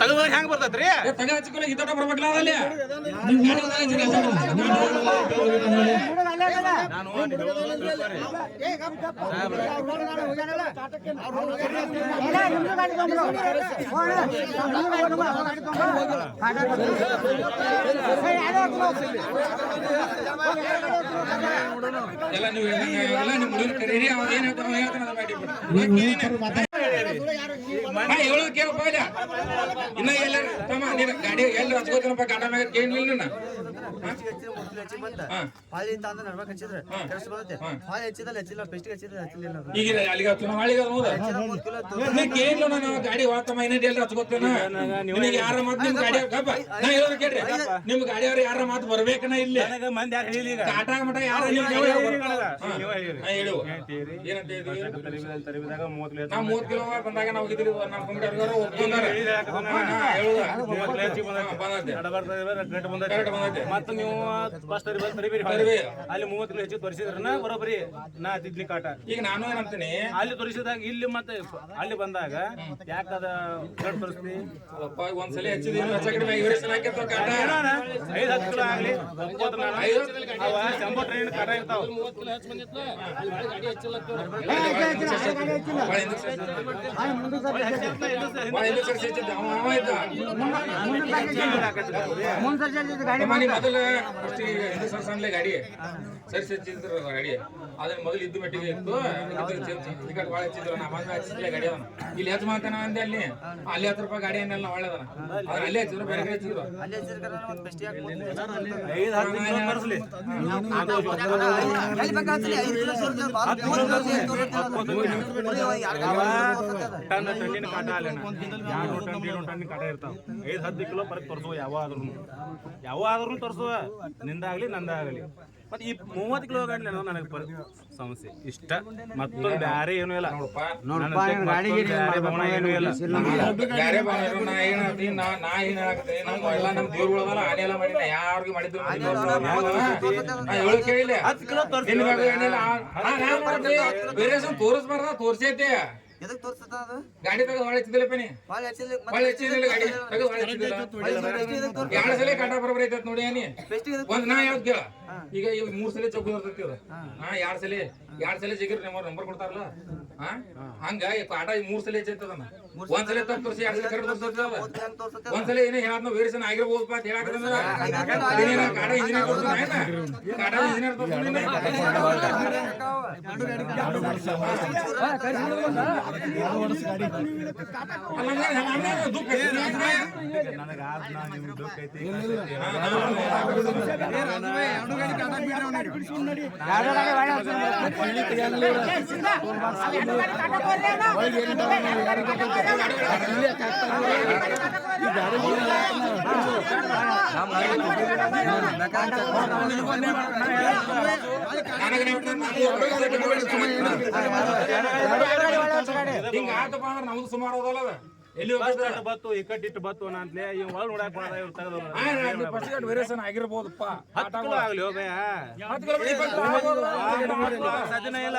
ತಗದ ಹೆಂಗ್ ಬರ್ತೈತ್ರಿ? ತಗ ಹಚ್ಕೊಳ್ಳಿ ಇದೊಡ್ಡ ಬರ್ಬೇಕಲ್ಲ ನಾನು ಎಲ್ಲ ನೀವು ಎಲ್ಲ ನಿಮ್ಮ ಹುಡುಗರು ಕರೀರಿ ಅವ್ರು ಏನ್ ಹೇಳ್ತಾರೋ ಅವ್ನು ಹೇಳ್ತಾನೆ ಮಾಡಿ ಹೇಳೋದು ಕೇಳಪ್ಪ ಇಲ್ಲ. ಇನ್ನ ಎಲ್ಲ ತಮ್ಮ ನೀನು ಗಾಡಿ ಎಲ್ಲ ಹಚ್ಕೋತೀನಪ್ಪ ಗಾಡ ಮ್ಯಾಗ ಕೇಳಿಲ್ಲ ನೀನು. ಹಾ? ಹಾಲಿ ತಂದ ನಡ್ಬೇಕು ಹಚ್ಚಿದ್ರೆ ಕೆಲಸ ಬರುತ್ತೆ. ಹಾಲಿ ಹಚ್ಚಿದಲ್ಲ ಹಚ್ಚಿಲ್ಲ ಪೆಸ್ಟಿಗೆ ಹಚ್ಚಿದ್ರೆ ಹಚ್ಚಿಲ್ಲ ನಾವು ಈಗ ಅಲ್ಲಿಗೆ ನಾವು ಹೋದ ಕೇಳಿಲ್ಲ ನಾನು ಗಾಡಿ ವಾತಮ್ಮ ಇನ್ನೇನು ಎಲ್ಲಿ ಹಚ್ಕೋತೇನ ನಿನಗೆ ಯಾರ ಮಾತು ನಿಮ್ ಗಾಡಿ ಗಪ್ಪ. ನಾ ಹೇಳೋದು ಕೇಳ್ರಿ. ನಿಮ್ ಗಾಡಿಯವ್ರು ಯಾರ ಮಾತು ಬರ್ಬೇಕನ ಇಲ್ಲಿ? ಯಾರು ಹೇಳು. ಹೇಳ್ತೀರಿ. ಏನಂತ ಮೂವತ್ತು ಕಿಲೋ ಬಂದಾಗ ನಾವು ಇದ್ರಿ ನಮ್ಮ ಮೂವತ್ತು ಮತ್ತೆ ನೀವು ಫಸ್ಟ್. ಅಲ್ಲಿ ಮೂವತ್ತು ಕಿಲೋ ಹೆಚ್ಚು ತೋರಿಸಿದ್ರನ ಬರೋಬ್ಬರಿ ನಾ ತಿದ್ಲಿ ಕಾಟ ಈಗ ನಾನು ಏನಂತೀನಿ ಅಲ್ಲಿ ತೋರಿಸಿದಾಗ ಇಲ್ಲಿ ಮತ್ತೆ ಅಲ್ಲಿ ಬಂದಾಗ ಯಾಕದ ಕರೆಕ್ಟ್ ತೋರಿಸ್ತಿ ಒಂದ್ಸಲ ಕಾಟ ಐದು ಹತ್ತು ಕಿಲೋ ಆಗ್ಲಿ ಟ್ರೈನ್ ಕಾಟ ಇರ್ತಾವ. ಭಾಳ ಹಿಂದೆ ಸರ್ಸನ್ಲೆ ಗಾಡಿ ಸರ್ಸಿ ಹಚ್ಚಿದ್ರು ಗಾಡಿ ಅದನ್ನ ಮೊದಲು ಇದ್ದು ಮೆಟ್ಟಿಗೆ ಇತ್ತು ಗಾಡಿ ಇಲ್ಲಿ ಹಚ್ಚ ಮಾತಾನ ಅಂದೆ ಅಲ್ಲಿ ಅಲ್ಲಿ ಹತ್ತು ರೂಪಾಯಿ ಗಾಡಿ ಅನ್ನೆಲ್ಲ ಒಳ್ಳೆದನ ಆದ್ರೆ ಅಲ್ಲೇ ಬೇರೆ ಟನ್ ಟನ್ನಿನ ಕಾಟ ಅಲ್ಲೇನ ಎರಡು ಟನ್ ಎರಡು ಟನ್ ಕಾಟ ಇರ್ತಾವ. ಐದು ಹತ್ತು ಕಿಲೋ ಪರಕ್ ತೋರಿಸುವ ಯಾವಾದ್ರೂ. ಯಾವಾದ್ರೂ ತೋರಿಸುವ ನಿಂದಾಗ್ಲಿ ನಂದಾಗಲಿ. ಮತ್ತೆ ಈ ಮೂವತ್ತು ಕಿಲೋ ಗಾಡಿ ನನಗೆ ಪರ ಸಮಸ್ಯೆ. ಇಷ್ಟ. ಮತ್ತೊಂದು ಬ್ಯಾರೆ ಏನೂ ಇಲ್ಲ. ಏನೂ ಇಲ್ಲ. ಹತ್ತು ಕಿಲೋ ತೋರಿಸ್ಬಾರ್ದ? ತೋರ್ಸೈತೆ. ಎದಕ್ಕೆ ತೋರಿಸ್ತದ ಅದು? ಗಾಡಿ ತಗ ಹೊಳೆ ಹಚ್ಚಿದಿಲ್ಲಪ್ಪ ನೀ ಬಾಲ್ ಹಚ್ಚಿಲ್ಲ ಹೊಳೆ ಹಚ್ಚಿದಿಲ್ಲ ಗಾಡಿ. ತಗ ಹೊಳೆ ಹಚ್ಚಿದಿಲ್ಲ ಎರಡು ಸಲ ಕಾಟ ಬರಬರಿ ಐತತ್ ನೋಡಿ ನೀ ಒಂದ್ ನಾ ಯಾವ್ದು ಕೇಳ. ಈಗ ಈಗ ಮೂರ್ ಸಲ ಚೌಕ ಇರ್ತೈತಿ ಅದು ಹಾ. ಎರಡ್ ಸಲ ಎರಡ್ ಸಲ ಸಿಗಿರ್ ನಂಬರ್ ನಂಬರ್ ಕೊಡ್ತಾರಲ್ಲ? ಹಾ? ಹಂಗ ಈ ಕಾಟ ಮೂರ್ ಸಲ ಹೆಚ್ಚೈತದನ್ನ ಒಂದ್ ಸಲ ತಪ್ಪು ತೋರಿಸಿ ಎರಡ್ ಸಲ ಕರೆಕ್ಟ್ ತೋರಿಸ್ತದ ತೋರಿಸುತ್ತೆ ಒಂದ್ಸಲ ಏನೋ ಹೇಳದ್ ವೇರಿಯೇಷನ್ ಆಗಿರ್ಬೋದಪ್ಪ ಅಂತ ಹೇಳಕತ್ತಂದ್ರ ನೀನೇನ ಕಾಟ ಇಂಜಿನಿಯರ್ ಕೊಡ್ತಾನ ಏನ ಕಾಟ ಇಂಜಿನಿಯರ್ ನನಗೆ ಹಿಂಗ ಆತಪ್ಪ ಅಂದ್ರೆ ನಮ್ದು ಸುಮಾರು ಅದಲ್ಲ ಇಟ್ಟು ಬತ್ತು ಇಕ್ಕಟ್ ಇಟ್ಟು ಬತ್ತು ಅಂತಲೇ ಇವ್ ಒಳಗ್ ನೋಡಕ್ ಕೊಡದ ಇವ್ರು ತೆಗೆದವ್ರು ಫಸ್ಟ್ ವೇರಿಯೇಷನ್ ಆಗಿರ್ಬೋದಪ್ಪ. ಹತ್ತು ಕಿಲೋ ಆಗ್ಲಿ ಹೋಗಯ್ಯ ಹತ್ತು ಕಿಲೋ ಇಪ್ಪತ್ತು ಆಗ್ಬೋದು. ಸಾಧ್ಯನೇ ಇಲ್ಲ.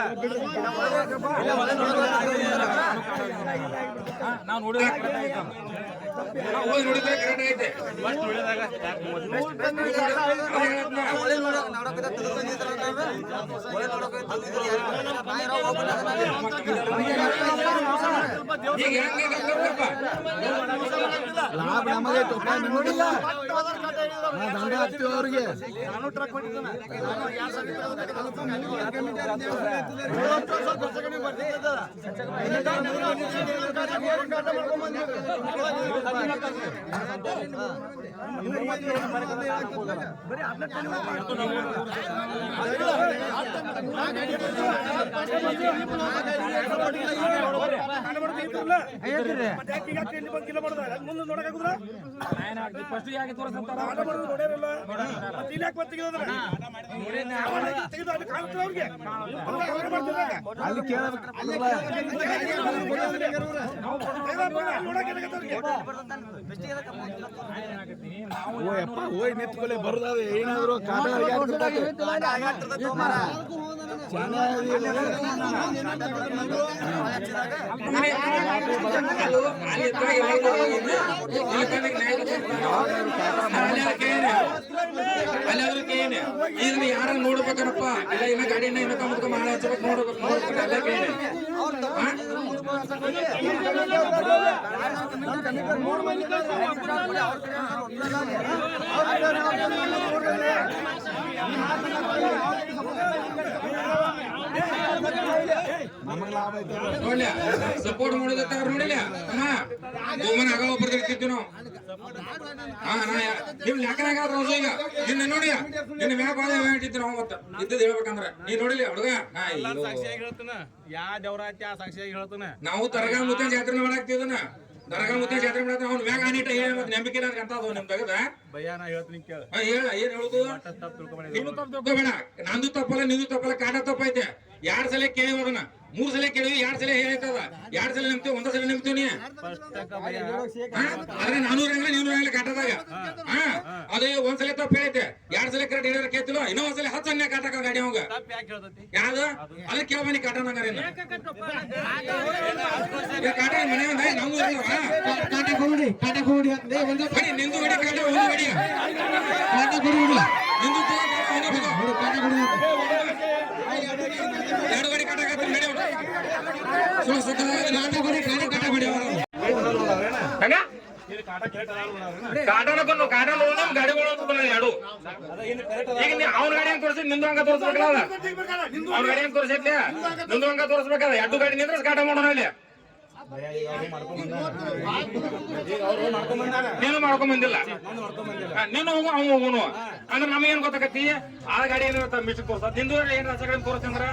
ನಾವ್ ನೋಡಿದ್ರೆ ಕರೆಕ್ಟ್ ಐತೆ ಹೋಗಿ ನೋಡಿದ್ರೆ ಕರೆಕ್ಟ್ ನೋಡಿದಾಗ ನೋಡಕ್ ಲಾಭ ನಮಗೆ ತುಪ್ಪ ನಿಮಗಿಲ್ಲ ದಂಡ ಹಾಕ್ತೀವಿ ಅವ್ರಿಗೆ. ಏನ್ ಆಗ್ತದೆ? First ಯಾಕೆ ತೋರ್ಸಂತಾರ? ಅಲ್ಲಿ ಕೇಳಬೇಕು. ಬೆಸ್ಟಿಗೆ ಅದಕ್ಕೆ ನಾವು ಯಪ್ಪ ಹೋಯ್ ನಿಂತ್ಕೊಳ್ಳಿ ಬರುದಾದ ಏನಾದ್ರು ಕಾಟ ಚೆನ್ನಾಗಿ ಇದನ್ನ ಯಾರ ನೋಡ್ಬೇಕನಪ್ಪ ಇನ್ನ ಗಾಡಿನ ಇನ್ನ ಕಮ್ಮತ್ಕ ಮಾಡ ನೋಡ್ಬೇಕು ನೋಡ್ಬೇಕು ಅಲ್ಲ ಕೇಳಿ ನಮಗ್ ಲಾಭ ಐತೆ ನೋಡ್ಲ್ಯಾ ಸಪೋರ್ಟ್ ಮಾಡೋದತ್ತ ಅವ್ರು ನೋಡಿಲ್ಲ ಅಮ್ಮ ಗೋಮನ ಆಗ ಒಬ್ಬರು ತಿರ್ತಿದ್ವಿ ನಾವು. ಹಾ ನಾ ಯಾ- ನಿಮ್ ಯಾಕನಾಗ ಈಗ. ನಿನ್ನ ನೋಡಿ ನಿನ್ನ ಮ್ಯಾಗ ಬಾಳ ಹೇಳಿದ್ದು ನಾವು ಮತ್ತ ಇದ್ದದ್ ಹೇಳ್ಬೇಕಂದ್ರ. ನೀ ನೋಡಿಲ್ಲ ಹುಡುಗ? ಹಾ. ಸಾಕ್ಷಿಯಾಗಿ ಹೇಳ್ತಾನ. ಯಾ ದೇವ್ರ ಐತಿ ಆ ಸಾಕ್ಷಿಯಾಗಿ ಹೇಳ್ತಾನ. ನಾವು ತರಗ ಮುತ್ತ ಜಾತ್ರೆ ಮಾಡಾಕ್ತಿದನ ತರಗ ಮುತ್ತ ಜಾತ್ರೆ ಮಾಡಾಕ ಅವ್ನ ಮ್ಯಾಗ ಆನಿಟ ಹೇಳಿ ಮತ್ತೆ ನಂಬಿಕೆ ಇಲ್ಲ ಅಂತ ಅದು ನಿಮ್ ತಗದ ಭಯ ನಾ ಹೇಳ್ತೀನಿ ಕೇಳ. ಹೇಳ ಏನ್ ಹೇಳುದು? ನೀನು ತಪ್ಪು ತಿಳ್ಕೊಬೇಡ. ನಂದು ತಪ್ಪಲ್ಲ ನಿಂದು ತಪ್ಪಲ್ಲ ಕಾಟ ತಪ್ಪೈತೆ ಯಾರ ಸಲ ಕೇಳಿ ಅದನ್ನ ಮೂರ್ ಸಲ ಕೇಳಿವಿ ಎರಡ್ ಸಲ ಹೇಳ್ತದ ಎರಡ್ ಸಲ ನಂಬ್ತೀವಿ ಒಂದ ಸಲ ನಂಬ್ತೀವಿ ನೀ? ಆದ್ರೆ ನಾನೂರ ಅಂಗಡಿ ನೀನೂರ ಅಂಗಡಿ ಕಾಟದಾಗ. ಹಾ ಅದೇ ಒಂದ್ಸಲ ತಪ್ಪ ಹೇಳೈತೆ ಎರಡ್ ಸಲ ಕರೆಕ್ಟ್ ಹೇಳಿದ್ರೆ ಕೇಳ್ತಿಲ್ಲ ಇನ್ನೂ ಒಂದ್ಸಲ ಹತ್ತು ಸಲ ಕಾಟಕ ಗಾಡಿ ಅವಂಗ. ಯಾವ್ದು? ಅದೇ ಕೇಳ ಬನ್ನಿ ಕಾಟ ನಂಗಾರ ಕಾಟ ಮನೆ ಒಂದ? ನಾವು ಕಾಟ ಕೊಡಿ ಕಾಟ ಕೊಡಿ ಒಂದು ಬನ್ನಿ ನಿಂದು ಗಡಿ ಕಾಟ ಒಂದು ಗಡಿ. ಕಾಟ ಕೊಡಿ ನಿಂದು ಒಂದು ಕಾಟ ಕೊಡಿ ಅಂತ. ಎರಡು ಗಡಿ ಕಾಟ ಹಾಕತ್ತೀನಿ, ನಡಿ ಅವ್ನು. ಕಾಟನ ಕಾಟ ಅಂತ ಎರಡು. ಈಗ ಗಾಡಿ ನಿಂದು ಹಂಗ ಗಾಡಿ ನಿಂದು ಹಂಗ ಗಾಡಿ ನಿಂದ್ರೆ ಕಾಟ ಮಾಡೋಣ ಇಲ್ಲಿ ಈಗ ಅವ್ರು ಮಾಡ್ಕೊಂಡ್ ಬಂದಾರ ನೀನು ಮಾಡ್ಕೊಂಬಂದಿಲ್ಲ ನಾನು ಹೋಗು ಅವ್ನು ಹೋಗುನು. ಅಂದ್ರೆ ನಮಗೇನ್ ಗೊತ್ತಾಗತ್ತಿ ಆ ಗಾಡಿ ಏನಿರುತ್ತೆ ಮಿಸ್ಟೇಕ್ ತೋರ್ಸ ನಿಂದು ಏನ್ ರಸ ಗಾಡಿ ತೋರಿಸ್ತಂದ್ರ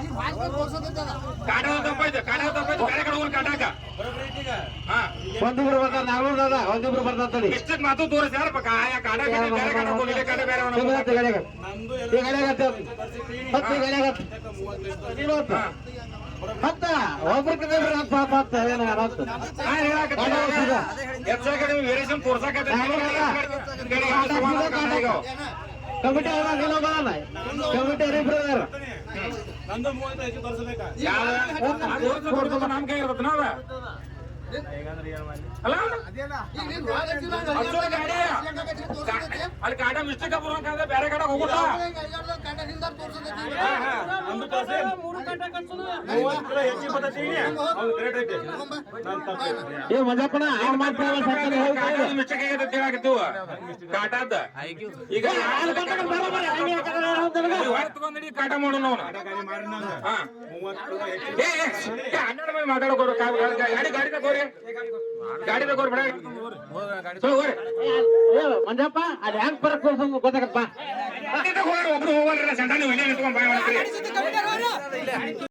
ಕಾಟ ತಪ್ಪೈತೆ ಕಾಟ ತಪ್ಪೈತೆ ಬೇರೆ ಕಡೆ ಹೋಗಿ ಕಾಟಾಕ. ಒಂದಿಬ್ರು ಬರ್ತಾರೆ ನಾಲ್ವರು ದಾದ ಒಂದಿಬ್ರು ಬರ್ತಾರ ತಡಿ ಮಿಸ್ಟೇಕ್ ಮಾತು ತೋರಿಸಿ ಯಾರಪ್ಪ? ಆಯಾ ಕಾಟ ಗಾಡಿ ಬೇರೆ ಹೋಗಿ ಹತ್ತು ಒಬ್ರಿಗೆ ಏನು ಕಮಿಟಿ ಅವ್ರ ನಮ್ ಕೈ ನಾವ ಅಲ್ಲ ಗಾಡಿ ಕಾಡ ಮಿಸ್ಟೇಕ್ ಬರ್ಬೇಕಂದ್ರೆ ಬೇರೆ ಕಡೆ ಹೋಗುತ್ತಾ ಕಾಟದ ಈಗ ಕಾಟ ಮಾಡೋಣ ಮಾತಾಡೋರು ಗಾಡಿ ಗಾಡಿ ತಗೋರಿ. ಗಾಡಿ ತಗೋರಿ ಬಿಡ. ಮಂಜಪ್ಪ ಅದ್ ಹೆಂಗ್ ಬರಕ್ ಗೊತ್ತಾಗತ್ತಪ್ಪ ಒಬ್ರು ಹೋಗಲ್ರಿ ಸಂಡಾನಿ ನಿಂತ್ಕೊಂಡ್ ಬಾಯ್ ಮಾಡ್ತೀರಿ.